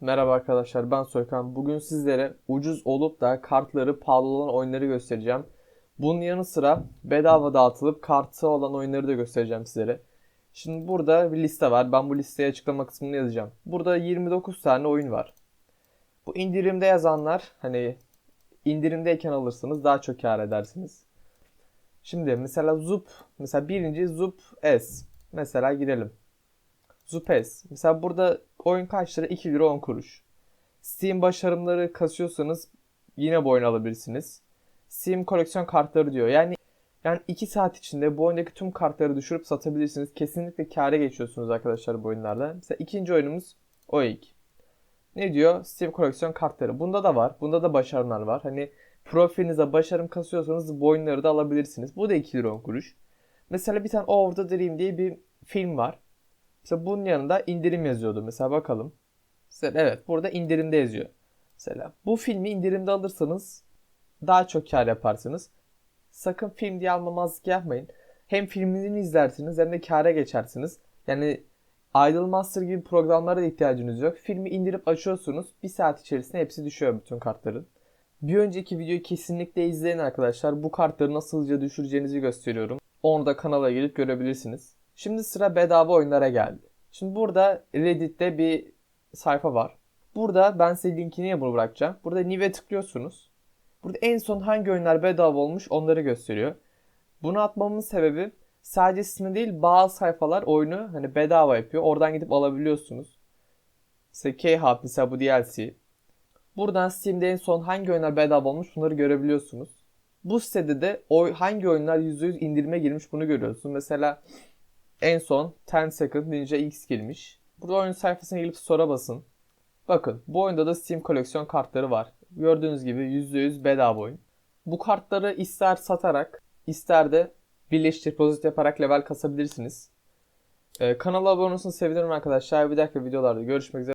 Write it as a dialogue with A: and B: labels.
A: Merhaba arkadaşlar ben Soykan. Bugün sizlere ucuz olup da kartları pahalı olan oyunları göstereceğim. Bunun yanı sıra bedava dağıtılıp kartı olan oyunları da göstereceğim sizlere. Şimdi burada bir liste var. Ben bu listeyi açıklama kısmında yazacağım. Burada 29 tane oyun var. Bu indirimde yazanlar hani indirimdeyken alırsanız daha çok kâr edersiniz. Şimdi mesela Zup, mesela birinci Zup S. Mesela girelim. Zupes. Mesela burada oyun kaç lira? 2 lira 10 kuruş. Steam başarımları kasıyorsanız yine bu oyunu alabilirsiniz. Steam koleksiyon kartları diyor. Yani yani 2 saat içinde bu oyundaki tüm kartları düşürüp satabilirsiniz. Kesinlikle kâra geçiyorsunuz arkadaşlar bu oyunlarda. Mesela ikinci oyunumuz Oik. Ne diyor? Steam koleksiyon kartları. Bunda da var. Bunda da başarımlar var. Hani profilinize başarım kasıyorsanız bu oyunları da alabilirsiniz. Bu da 2 lira 10 kuruş. Mesela bir tane Over the Dream diye bir film var. Mesela bunun yanında indirim yazıyordu. Mesela bakalım. Mesela evet burada indirimde yazıyor. Mesela bu filmi indirimde alırsanız daha çok kar yaparsınız. Sakın film diye almamazlık yapmayın. Hem filmini izlersiniz hem de kâra geçersiniz. Yani Idle Master gibi programlara da ihtiyacınız yok. Filmi indirip açıyorsunuz. Bir saat içerisinde hepsi düşüyor bütün kartların. Bir önceki videoyu kesinlikle izleyin arkadaşlar. Bu kartları nasıl hızlıca düşüreceğinizi gösteriyorum. Onu da kanala gelip görebilirsiniz. Şimdi sıra bedava oyunlara geldi. Şimdi burada Reddit'te bir sayfa var. Burada ben size linkini bırakacağım. Burada New'e tıklıyorsunuz. Burada en son hangi oyunlar bedava olmuş onları gösteriyor. Bunu atmamın sebebi sadece ismi değil bazı sayfalar oyunu hani bedava yapıyor. Oradan gidip alabiliyorsunuz. Mesela K-Hub mesela bu DLC. Buradan Steam'de en son hangi oyunlar bedava olmuş bunları görebiliyorsunuz. Bu sitede de oy, hangi oyunlar %100 indirime girmiş bunu görüyorsun. Mesela en son 10 Second Ninja X girmiş. Burada oyun sayfasına gelip store'a basın. Bakın bu oyunda da Steam koleksiyon kartları var. Gördüğünüz gibi %100 bedava oyun. Bu kartları ister satarak ister de birleştirip depozit yaparak level kasabilirsiniz. Ee, kanala abone olursanız sevinirim arkadaşlar. Bir dakika videolarda görüşmek üzere.